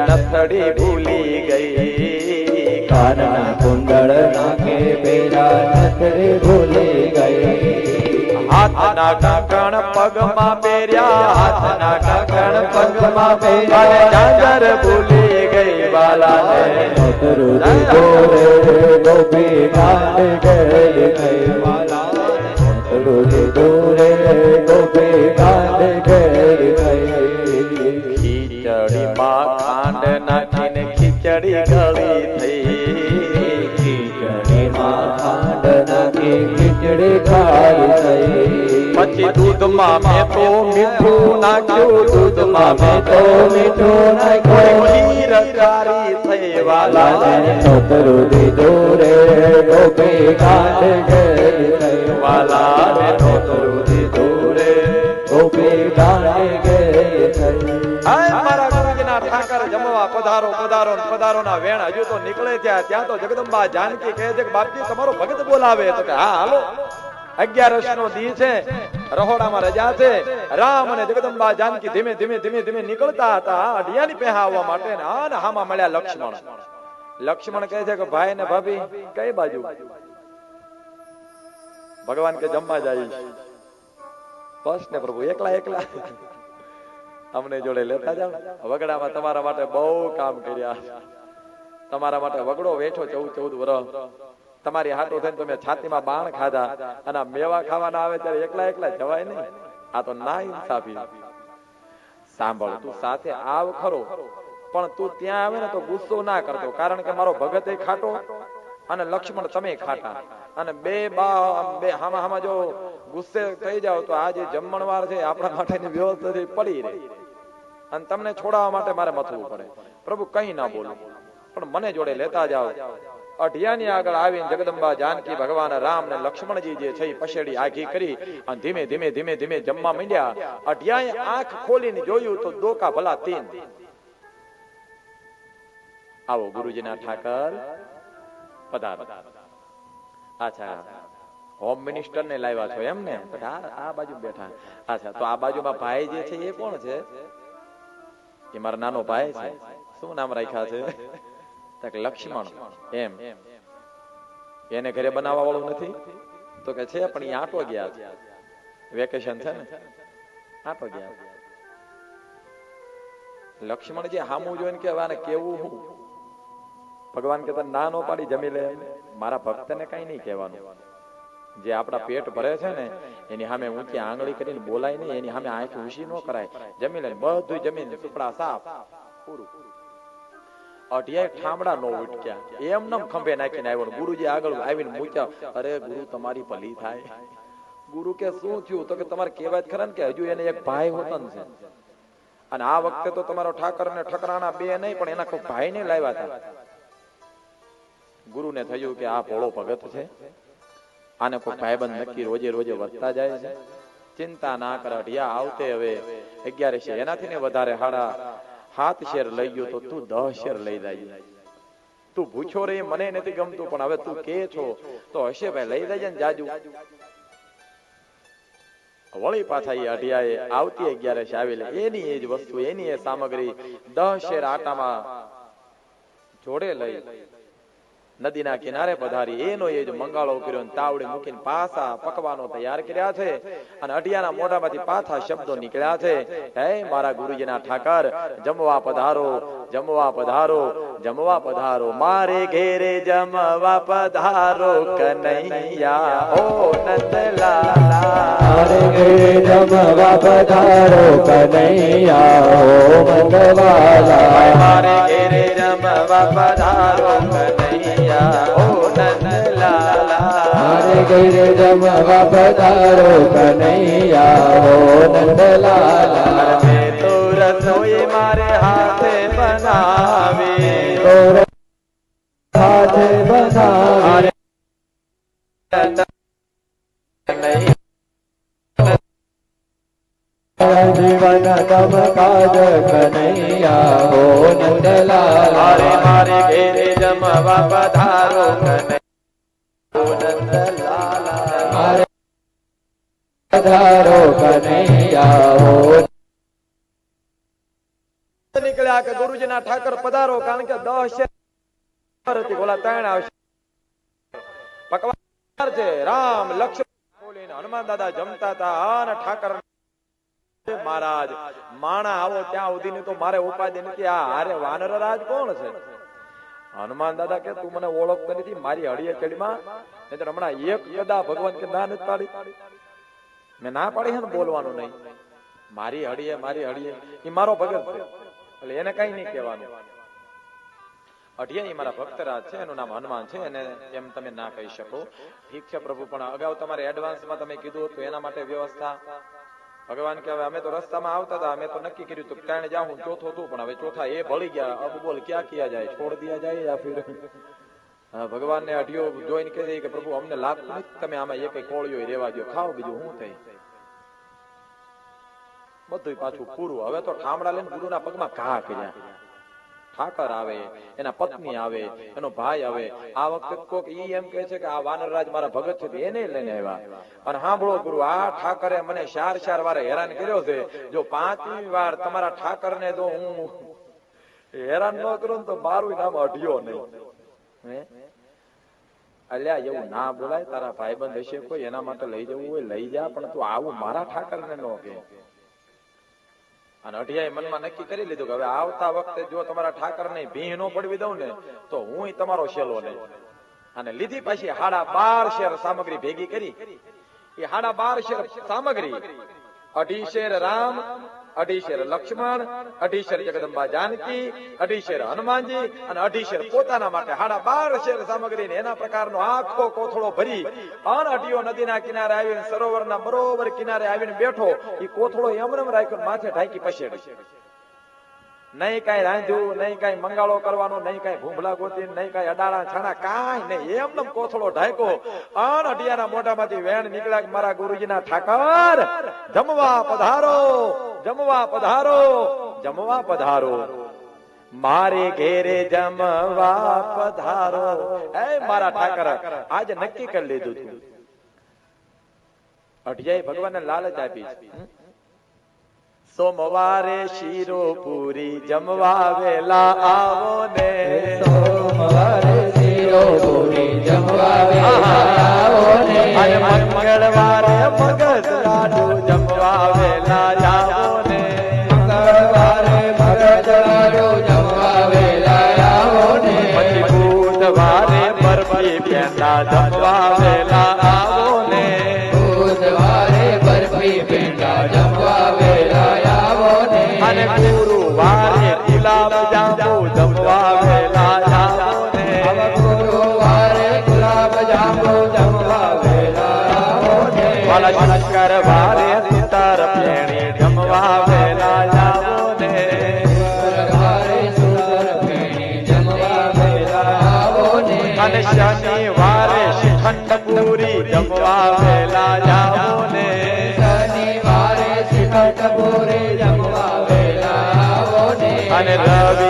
નથડી ભૂલી ગઈ કાનના કુંડળ નાકે પેરા નથરે ભૂલી ગઈ હાથના કંકણ પગમાં પહેર્યા હાથના કંકણ પગમાં પહેર્યા. અને ઝાંઝર ભૂલી ગઈ બાલાને નોતરુ દીધો રે ગોપી કાંડ ગઈ ગઈ વાલા નોતરુ પછી દૂધમાં મેં તો મીઠું નાખ્યું દૂધમાં મેં તો મીઠું નાખ્યું. ખીર કારી થઈ વાલાને નોતરુ દીધો રે ગોપી કાંડ ગઈ વાલાને નોતરું દીધું રે ગોપી કાંડ ગઈ ગઈ હાય મારા ગુરુજીના ઠાકર જમવા પધારો પધારો પધારો ના વેણ. હજુ તો નીકળે ત્યાં ત્યાં તો જગદંબા જાનકી કહે છે કે બાપજી તમારો ભગત બોલાવે. તો કે હા હાલો. અગિયારસ નો દી છે. રહોડામાં રજા છે. રામ અને જગદંબા જાનકી ધીમે ધીમે ધીમે ધીમે નીકળતા હતા. અઢિયાની પહેા માટે અને હામાં મળ્યા લક્ષ્મણ. લક્ષ્મણ કહે છે કે, ભાઈ ને ભાભી, કઈ બાજુ? ભગવાન કે, જમવા જાય બસ ને પ્રભુ, એકલા એકલા. અમને જોડે લેતા જાઓ. વગડામાં તમારા માટે બહુ કામ કર્યા. તમારા માટે વગડો વેઠો ચૌદ ચૌદ વર્ષ તમારી હાટો થઈને તમે છાતીમાં બાણ ખાધા અને મેવા ખાવાના આવે ત્યારે એકલા એકલા જવાય નહીં. આ તો ના ઇન્સાફી સાંભળ, તું સાથે આવ ખરો, પણ તું ત્યાં આવે ને તો ગુસ્સો ના કરતો, કારણ કે મારો ભગત એ ખાટો અને લક્ષ્મણ તમે ખાટા. અને બે બા બે હામા હામા જો ગુસ્સે થઈ જાવ તો આ જે જમણવાર છે આપણા માટેની વ્યવસ્થા પડી રહે. અને તમને છોડાવવા માટે મારે મથવું પડે. પ્રભુ કઈ ના બોલું. પણ મને જોડે લેતા જાઓ. અઢિયાની આગળ આવીને જગદંબા જાનકી ભગવાન રામ ને લક્ષ્મણજી જે છે પછેડી આઘી કરી અને ધીમે ધીમે ધીમે ધીમે જમવા માંડ્યા. અઢિયાએ આંખ ખોલીને જોયું તો દોકા ભલા તીન. આવો ગુરુજીના ઠાકર, પધાર. અચ્છા, હોમ મિનિસ્ટર ને લાવ્યા છો એમ ને? આ બાજુ બેઠા. અચ્છા, તો આ બાજુમાં ભાઈ જે છે એ કોણ છે? એ મારો નાનો ભાઈ છે. શું નામ રાખ્યા છે? લક્ષ્મણ, એમ. એને ઘરે બનાવવા વાળું નથી? તો કે છે, પણ એ આટો ગયા વેકેશન છે ને? આટો ગયા લક્ષ્મણ જે હામું જોઈને કે, હવે આને કેવું હું? ભગવાન કહેતા, ના, નો પાડી, જમી લે. મારા ભક્તને કઈ નહીં કહેવાનું. જે આપણા પેટ ભરે છે ને, એની સામે ઊંચી આંગળી કરીને બોલાય નહીં, એની સામે આંખ ઊંચી ન કરાય. જમી લે બધું જમીન સુપડા સાફ. પૂરું. અઢિયાય ઠામડા નો ઉટક્યા. એમ નમ ખંભે નાખીને આવ્યો ગુરુજી આગળ આવીને મૂક્યા. અરે ગુરુ, તમારી ભલી થાય. ગુરુ કે, શું થયું? તો કે તમારે કહેવાય ખરા ને કે હજુ એને એક ભાઈ હોતન છે. અને આ વખતે તો તમારો ઠાકર ને ઠકરાણા બે નહીં, પણ એના કોઈ ભાઈ ને લાવ્યા હતા. ગુરુને થયું કે આ ભોળો ભગત છે. આને કોઈ ભાઈબંધ નક્કી રોજે રોજે વધતા જાય છે. ચિંતા ના કર, અઢિયા આવતે હવે અગિયાર શેર એનાથી ને વધારે હાડા હાથ શેર લઈ ગયો તો તું દસ શેર લઈ જાય તું પૂછો રે મને નથી ગમતું, પણ હવે તું કે છો તો હશે ભાઈ લઈ જાય ને જાજુ. વળી પાછા એ અઢિયાએ આવતી અગિયારસ આવેલી એની એ જ વસ્તુ, એની એ સામગ્રી દસ શેર આટામાં જોડે લઈ. નદીના કિનારે પધારી એનો એ જ મંગાળો કર્યો તાવડી મૂકીને પાસા પકવાનો તૈયાર કર્યા છે અને અઢિયાના મોઢામાંથી પાછા શબ્દો નીકળ્યા છે. હે મારા ગુરુજીના ઠાકર જમવા પધારો જમવા પધારો જમવા પધારો. મારે ઘેરે જમવા પધારો કનૈયા ઓ નંદલાલા. મારે ઘેરે જમવા પધારો કનૈયા ઓ મંગવાલા મારે ઘેરે જમવા પધારો કનૈયા. ઓ નંદલાલા મારે ઘેરે જમવા પધારો કનૈયા ઓ નંદલાલા મેં તો રસોઈ મારે હાથે બનાવી ગૌરવ હાથે જીવન તમ કાજ કનૈયા હો નંદલાલા મારે મારે ઘેરે જમવા પધારો પધારો કનૈયા હો નીકળ્યા કે ગુરુ ગુરુજીના ઠાકર પધારો કારણ કે દસ છે ગોલા ત્રણ આવશે પકવાન છે રામ, લક્ષ્મણ હનુમાન દાદા જમતા હતા અને ઠાકર મહારાજ. માણા આવો ત્યાં સુધી તો મારે ઉપાધિ નથી. આ હારે વાનર રાજ કોણ છે? હનુમાન દાદા કે, તું મને ઓળખતો નથી, મારી હળીએ ચડીમાં હમણાં એક કદા ભગવાન કે ના નથી પાડી. મેં ના પાડી હે બોલવાનું નહીં. મારી હળીએ મારી હળીએ એ મારો ભગત છે. એટલે એને કઈ નહીં કહેવાનું. અઢિયા ઈ મારા ભક્તરાજ છે, એનું નામ હનુમાન છે અને એમ તમે ના કહી શકો. ઠીક છે પ્રભુ, પણ અગાઉ તમારે એડવાન્સમાં તમે કીધું હતું, એના માટે વ્યવસ્થા ભગવાન કે હવે અમે તો રસ્તામાં આવતા હતા અમે તો નક્કી કર્યું હતું ત્રણ જાઉં ચોથો તું પણ હવે ચોથા એ ભળી ગયા. અબ બોલ ક્યાં ક્યાં જાય? છોડ દિયા જાય યા ફિર? હા, ભગવાનને અઢિયો જોઈને કહે છે કે પ્રભુ અમને લાગતું નથી તમે આમાં એક કોળિયો રેવા દો ખાઓ બીજું શું થઈ? બધું પાછું પૂરું. હવે તો ઠામડા લઈને ગુરુના પગમાં ઘા કર્યા. ઠાકર આવે, એના પત્ની આવે, એનો ભાઈ આવે. આ વખતે કોક ઈ એમ કહે છે કે આ વાનરરાજ મારા ભગત છે એને લઈને આવ્યા. અને સાંભળો ગુરુ, આ ઠાકરે મને ચાર ચાર વાર હેરાન કર્યો છે. જો પાંચમી વાર તમારા ઠાકરને જો હું હેરાન ન કરું ને તો મારું નામ અઢિયો નહીં. અલ્યા, એવું ના બોલાય, તારા ભાઈબંધ હશે કોઈ, એના માટે લઈ જવું હોય, લઈ જા, પણ તું આવું મારા ઠાકરને ન કે અને અઢિયાએ મનમાં નક્કી કરી લીધું કે હવે આવતા વખતે જો તમારા ઠાકર ને ભીહ નો પડવી દઉં ને, તો હું તમારો શેલો નહીં. અને લીધી પછી હાડા બાર શેર સામગ્રી ભેગી કરી. એ હાડા બાર શેર સામગ્રી અઢી શેર રામ અઢી શેર લક્ષ્મણ અઢી જગદંબા જાનકી અઢી હનુમાનજી અને અઢી શેર પોતાના માટે હાડા બાર શેર સામગ્રી ને એના પ્રકારનો આખો કોથળો ભરી અન અઢીઓ નદીના કિનારે આવીને સરોવરના બરોબર કિનારે આવીને બેઠો. એ કોથળો એમ રાખ્યો માથે ઢાંકી પછેડી. નહીં કઈ રાંધ્યું, નહીં કઈ મંગાળો કરવાનો, નહીં કઈ ભૂંભલા ગોતી, નહીં કઈ અડાળા છાણા, કાંઈ નહીં. એમનો કોથળો ઢાંક્યો. અન અઢિયાના મોઢામાંથી વેણ નીકળ્યા મારા ગુરુજીના ઠાકર, જમવા પધારો જમવા પધારો જમવા પધારો. મારે ઘેરે જમવા પધારો. એ મારા ઠાકર, આજે નક્કી કરી લીધું તું. અઢિયાએ ભગવાનને લાલચ આપી છે. સોમવારે શીરો પૂરી જમવા વેલા આવો ને સોમવારે શીરો પૂરી જમવા વેલા આવો ને. અને મંગળવારે મગજ લાડુ જમવા વેલા શનિવારે શ્રીખંડ પૂરી જમવા વેલા આવો ને. શનિવારે શ્રીખંડ પૂરી જમવા વેલા આવો ને. અને રવિવારે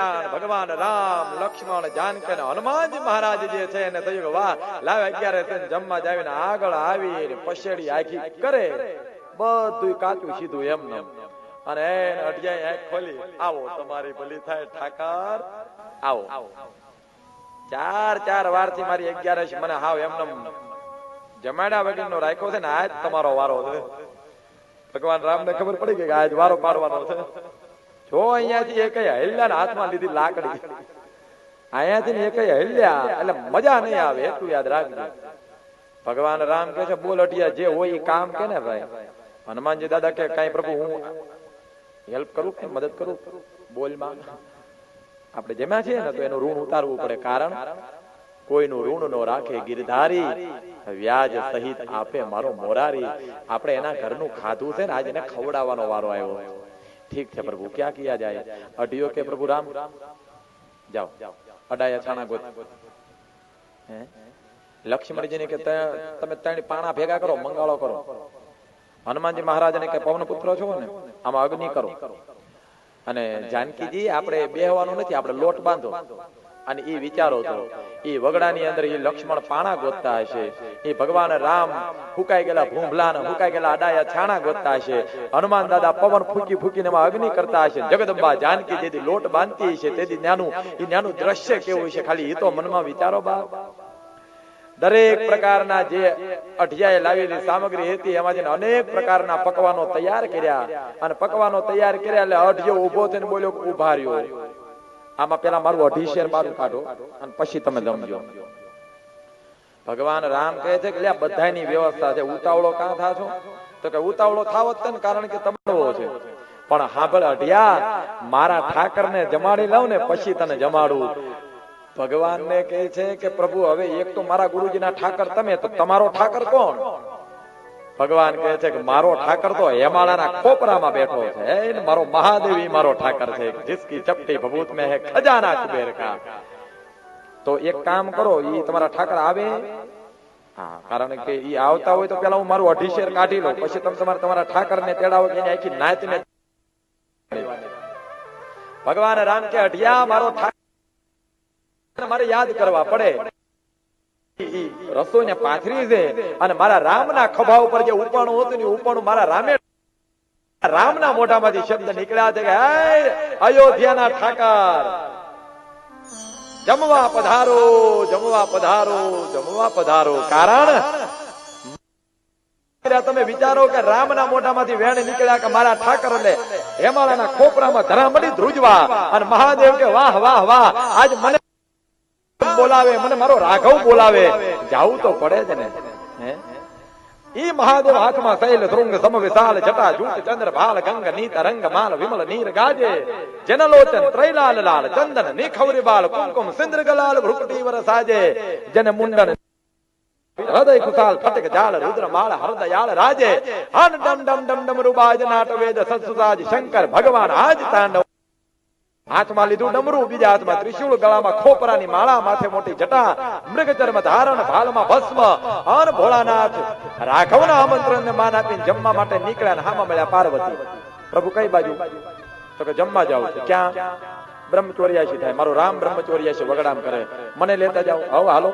અને ભગવાન રામ, લક્ષ્મણ જાનકી અને હનુમાનજી મહારાજ જે છે એને થયું વાહ લાવે અત્યારે તેને જમવા જાવીને આગળ આવી પછેડી આખી કરે. બધું કાચું સીધું એમને અને એને અઢિયાએ આંખ ખોલી, આવો, તમારી ભલી થાય, ઠાકર. આવો. ચાર ચાર વારથી મારી અગિયારસ મને હાવ એમ જમાડા વગરનો રાખ્યો છે ને, આજ તમારો વારો છે. ભગવાન રામ ને ખબર પડી ગઈ કે આજ વારો પાડવાનો છે. જો અહીંયાથી એક હલ્યા હાથમાં લીધી લાકડી. અહીંયાથી ને એક હલ્યા, એટલે મજા નહીં આવે, એટલું યાદ રાખજો. ભગવાન રામ કે છે, બોલ અટિયા જે હોય એ કામ કે ને ભાઈ? હનુમાનજી દાદા કે કઈ પ્રભુ, હું હેલ્પ કરું કે મદદ કરું? બોલમાં આપણે જેમાં છીએ ને, તો એનું ઋણ ઉતારવું પડે. કારણ કોઈનું ઋણ નો રાખે, ગિરધારી વ્યાજ સહિત આપે મારો મોરારી. આપણે એના ઘરનું ખાધું છે ને, આજે એને ખવડાવવાનો વારો આવ્યો. ठीक है प्रभु क्या किया जाए अडियो के प्रभु राम जाओ અડાયા છાણા ગોત હે લક્ષ્મણજીને કે તે- તમે ત્રણ પાણા ભેગા કરો મંગાળો કરો હનુમાનજી મહારાજને કે પવન પુત્ર છો ને આમાં અગ્નિ કરો અને જાનકીજી આપણે બેહવાનું નથી આપણે લોટ બાંધો અને એ વિચારો તો એ વગડાની અંદર એ લક્ષ્મણ પાણા ગોતતા હશે એ ભગવાન રામ ફૂકાઈ ગયેલા ભૂંભલા ને ફૂકાઈ ગયેલા અડાયા છાણા ગોતતા હશે, હનુમાન દાદા પવન ફૂકી ફૂકીને એમાં અગ્નિ કરતા હશે, જગદંબા જાનકી જેથી લોટ બાંધતી હશે, તેથી નાનું એ નાનું દ્રશ્ય કેવું છે ખાલી એ તો મનમાં વિચારો બા દરેક પ્રકારના જે અઠિયાએ લાવેલી સામગ્રી હતી એમાંથી અનેક પ્રકારના પકવાનો તૈયાર કર્યા, અને પકવાનો તૈયાર કર્યા એટલે અઢિયો ઊભો થઈને બોલ્યો ઊભા રહ્યો. આમાં પેલા મારું અઢી શેર મારું કાઢો અને પછી તમે જમજો ભગવાન રામ કહે છે કે લ્યા બધાની વ્યવસ્થા છે. ઉતાવળો કાં થા છો? તો કે ઉતાવળો થાવ જ ને, કારણ કે તમારો છે. પણ હાંભળ અઢિયા મારા ઠાકરને જમાડી લઉં ને, પછી તને જમાડું. ભગવાનને કહે છે કે પ્રભુ, હવે એક તો મારા ગુરુજીના ઠાકર તમે, તો તમારો ઠાકર કોણ? ભગવાન કહે છે કે મારો ઠાકર તો હેમાળાના ખોપરામાં બેઠો છે. મારો મહાદેવી મારો ઠાકર છે. જિસકી ચપટી ભભૂત है ખજાના કુબેર કા. તો એક કામ કરો, ઈ તમારા ઠાકર આવે. હા, કારણ કે ઈ આવતા હોય તો પેલા હું મારું અઢી શેર કાઢી લઉં. પછી તમે તમારા તમારા ઠાકર ને તેડાવો કે એની આખી નાત ને ભગવાન રામ કે અઢિયા, મારો ઠાકર મારે યાદ કરવા પડે. રસોઈને પાથરી છે અને મારા રામના ખભા ઉપર જે ઉપાણું હતું ને ઉપાણું મારા રામે રામના મોઢામાંથી શબ્દ નીકળ્યા છે કે અયોધ્યાના ઠાકર. જમવા પધારો જમવા પધારો જમવા પધારો. કારણ? તમે વિચારો કે રામના મોઢામાંથી વેણ નીકળ્યા કે મારા ઠાકર એટલે હેમાળાના ખોપરામાં ધરામડી ધ્રુજવા અને મહાદેવ કે, વાહ વાહ વાહ, આજ મને બોલાવે, મને મારો રાઘવ બોલાવે. જાવું તો પડે જ ને. ઈ મહાદેવ હાથમાં શૈલ ધ્રુંગ સમ વિશાલ જટા, જૂટ, ચંદ્ર, ભાલ, ગંગ, નીત, રંગ, માલ, વિમલ, નીર, ગાજે. જન લોચન ત્રૈલાલ, લાલ, ચંદન નિખવરી બાલ, કુમકુમ સિંદ્ર ગલાલ ભ્રુકટી વર સાજે. જન મુંડન હૃદય કુશાલ, ફટક, જાળ, રુદ્ર, માળ, હરદયાળ, રાજે. હન, ડમ ડમ ડમ ડમ, રૂબાજ, નાટ, વેદ સત્સુતાજ શંકર, ભગવાન, આજ તાંડવ હાથમાં લીધું ડમરું, બીજા હાથમાં ત્રિશુળ, ગળામાં ખોપરાની માળા, માથે મોટી જટા મૃગ ધારણ, ભાલમાં ભસ્મ, અન ભોળાનાથ. રાઘવના આમંત્રણને માન આપીને જમવા માટે નીકળ્યા હામાં મળ્યા પાર્વતી. પ્રભુ, કઈ બાજુ? તો કે જમવા જાવ છે. ક્યાં? બ્રહ્મચોર્યાસી થાય. મારો રામ બ્રહ્મચોર્યાસી વગડામ કરે. મને લેતા જાઓ. હવે હાલો.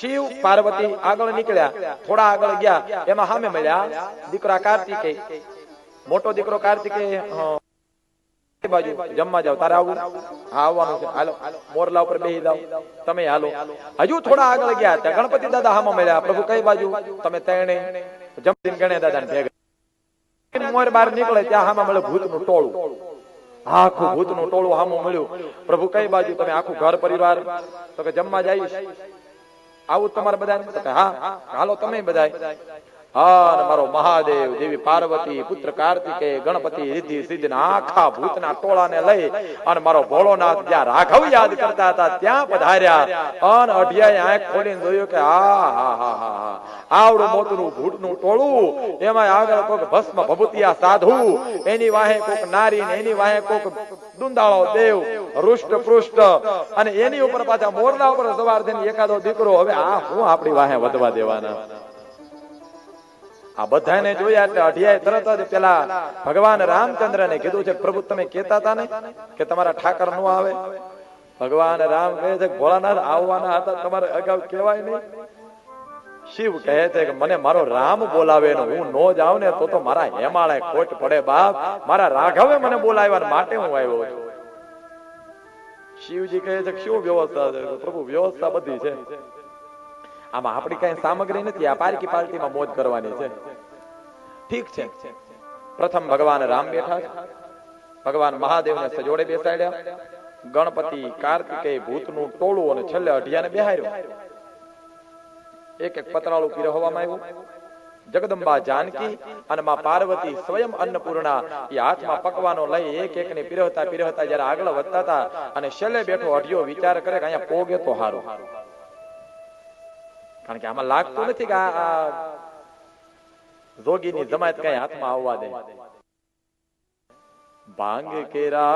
શિવ, પાર્વતી આગળ નીકળ્યા. થોડા આગળ ગયા. એમાં સામે મળ્યા. દીકરા કાર્તિકેય. મોટો દીકરો કાર્તિકેય બાજુ જમવા જાવ તારે આવું હા, આવવાનું છે. હાલો, મોરલા ઉપર બેહી જાવ તમે હાલો. હજુ થોડા આગળ ગયા ત્યાં ગણપતિ દાદા હામાં મળ્યા. પ્રભુ કઈ બાજુ? તમે તેણે જમદીન ગણે દાદા ને ભેગા મોર બહાર નીકળે ત્યાં હામાં મળે ભૂતનું ટોળું. આખું ભૂતનું ટોળું હામું મળ્યું. પ્રભુ કઈ બાજુ? તમે આખું ઘર પરિવાર. તો કે જમવા જઈશ આવું તમારે બધા હા. હાલો, તમે બધા મારો મહાદેવ દેવી પાર્વતી, પુત્ર કાર્તિકે ગણપતિ રિદ્ધિ સિદ્ધિ આખા ભૂતના ટોળાને લઈ અને મારો ભોળોનાથ જ્યાં રાઘવ યાદ કરતા હતા, ત્યાં પધાર્યા. અન અઢિયાએ આંખ ખોલીને જોયું કે આ, હા હા હા આવડું મોટું ભૂતનું ટોળું એમાં આગળ કોક ભસ્મ ભભૂતિયા સાધુ, એની વાહે કોક નારી ને એની વાહે કોક દુંદાળો દેવ રુષ્ટ પૃષ્ઠ અને એની ઉપર પાછા મોરના ઉપર સવાર થઈને એકાદો દીકરો, હવે આ હું આપણી વાહે વધવા દેવાના? આ બધાને જોયા એટલે અઢિયાએ તરત જ પેલા ભગવાન રામચંદ્રને કીધું છે, પ્રભુ, તમે કહેતા હતા ને કે તમારા ઠાકર નો આવે? ભગવાન રામ કહે છે, ભોળાનાથ, આવવાના હતા, તમારે અગાઉ કહેવાય નહીં. શિવ કહે છે કે, મને મારો રામ બોલાવે ને હું નો જાઉં ને તો તો મારા હેમાળે ખોટ પડે બાપ. મારા રાઘવે મને બોલાવ્યા માટે હું આવ્યો છું. શિવજી કહે છે શું વ્યવસ્થા છે? પ્રભુ, વ્યવસ્થા બધી છે. આમાં આપણી કઈ સામગ્રી નથી, આ પારકી પાર્ટીમાં મોજ કરવાની છે. ઠીક છે. પ્રથમ ભગવાન રામ બેઠા ભગવાન મહાદેવને સજોડે બેસાડ્યા. ગણપતિ કાર્તિકેય ભૂતનું ટોળું અને છેલ્લે અઢિયાને બેહાર્યો. એક એક પતરાળું પીરવવામાં આવ્યું. જગદંબા જાનકી અને માં પાર્વતી સ્વયં અન્નપૂર્ણા એ હાથમાં પકવાનો લઈ એક એક ને પીરવતા પીરવતા જયારે આગળ વધતા હતા અને છેલ્લે બેઠો અઢિયો વિચાર કરે કે અહીંયા પોગે તો હારું. કારણ કે આમાં લાગતું નથી કે આ જોગીની જમાયત કઈ હાથમાં આવવા દે. ભાંગ કેરા